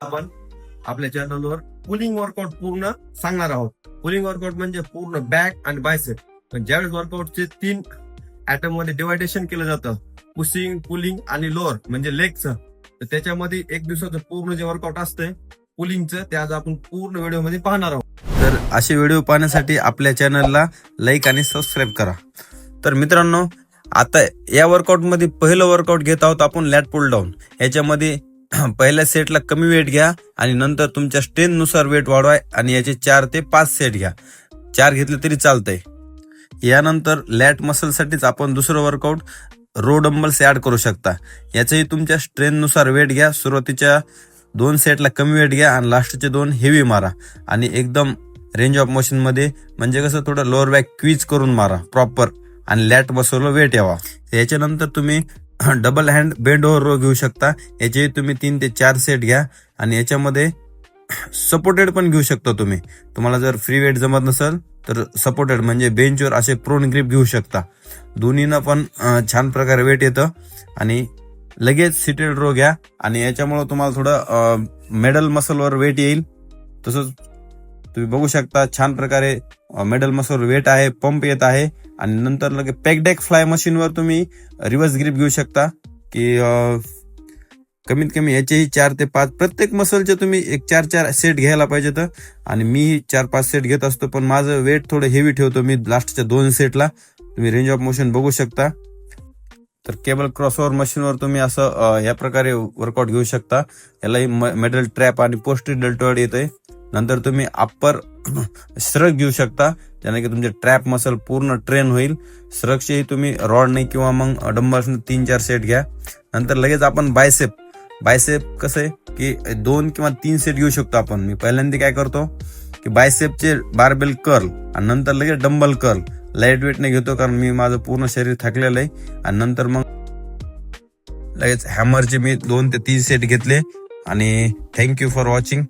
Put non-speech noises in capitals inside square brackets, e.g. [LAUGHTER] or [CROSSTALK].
आपण आपल्या चॅनलवर पुलिंग वर्कआउट पूर्ण सांगणार आहोत. पुलिंग वर्कआउट म्हणजे पूर्ण बॅक आणि बायसेप पण ज्यावेळेस वर्कआउटचे तीन ऍटममध्ये डिवायडेशन केलं जातं पुशिंग पुलिंग आणि लोअर म्हणजे लेगचं तर त्याच्यामध्ये एक दिवसाचं पूर्ण जे वर्कआउट असतंय पुलिंगचं ते आज आपण पूर्ण व्हिडिओमध्ये पाहणार आहोत. तर असे व्हिडिओ पाहण्यासाठी आपल्या चॅनलला लाईक आणि सबस्क्राईब करा. तर मित्रांनो आता या वर्कआउटमध्ये पहिलं वर्कआउट घेत आहोत आपण लॅट पुल डाऊन याच्यामध्ये [CLEARS THROAT] पहिल्या सेटला कमी वेट घ्या आणि नंतर तुमच्या स्ट्रेंथनुसार वेट वाढवा आणि याचे चार ते पाच सेट घ्या. चार घेतले तरी चालतंय. यानंतर लॅट मसलसाठीच आपण दुसरं वर्कआउट रो डंबल्स ऍड करू शकता. याचंही तुमच्या स्ट्रेंथनुसार वेट घ्या. सुरुवातीच्या दोन सेटला कमी वेट घ्या आणि लास्टचे दोन हेवी मारा आणि एकदम रेंज ऑफ मोशनमध्ये म्हणजे कसं थोडं लोअर बॅक क्वीज करून मारा. प्रॉपर आणि लॅट बसवलं वेट यावा याच्यानंतर तुम्ही double hand bend over row घेऊ शकता. याचे तुम्ही तीन ते चार सेट घ्या. आणि याच्यामध्ये [CLEARS THROAT] सपोर्टेड पण घेऊ शकता तुम्ही. तुम्हाला जर फ्री वेट जमत नसेल तर सपोर्टेड म्हणजे बेंचवर असे प्रोन ग्रिप घेऊ शकता. दोन्हीनं पण छान प्रकारे वेट येतं. आणि लगेच सिटेड रो घ्या. आणि याच्यामुळं तुम्हाला थोडं मेडल मसलवर वेट येईल. तसंच तुम्ही बघू शकता छान प्रकारे मेडल मसलवर वेट आहे पंप येत आहे. आणि नंतर लगे पॅकडॅक फ्लाय मशीनवर तुम्ही रिव्हर्स ग्रीप घेऊ शकता. की कमीत कमी याचेही चार ते पाच प्रत्येक मसलचे तुम्ही एक चार चार सेट घ्यायला पाहिजेत. आणि मी चार पाच सेट घेत असतो पण माझं वेट थोडं हेवी ठेवतो मी लास्टच्या दोन सेटला तुम्ही रेंज ऑफ मोशन बघू शकता. तर केबल क्रॉसओव्हर मशीनवर तुम्ही असं या प्रकारे वर्कआउट घेऊ शकता. यालाही मेडल ट्रॅप आणि पोस्टी डेल्टॉइड येते नंतर तुम्ही अप्पर श्रग [CLEARS THROAT] घेऊ शकता. ज्याने की तुमचे ट्रॅप मसल पूर्ण ट्रेन होईल. श्रगचेही तुम्ही रॉडने किंवा मग डंबल्सने तीन चार सेट घ्या. नंतर लगेच आपण बायसेप बायसेप कसं आहे की दोन किंवा तीन सेट घेऊ शकतो आपण. मी पहिल्यांदा काय करतो की बायसेपचे बारबेल कर्ल आणि नंतर लगेच डंबल कर्ल लाइट वेटने घेतो कारण मी माझं पूर्ण शरीर थकलेलं आहे. आणि नंतर मग लगेच हॅमरचे मी दोन ते तीन सेट घेतले. आणि थँक्यू फॉर वॉचिंग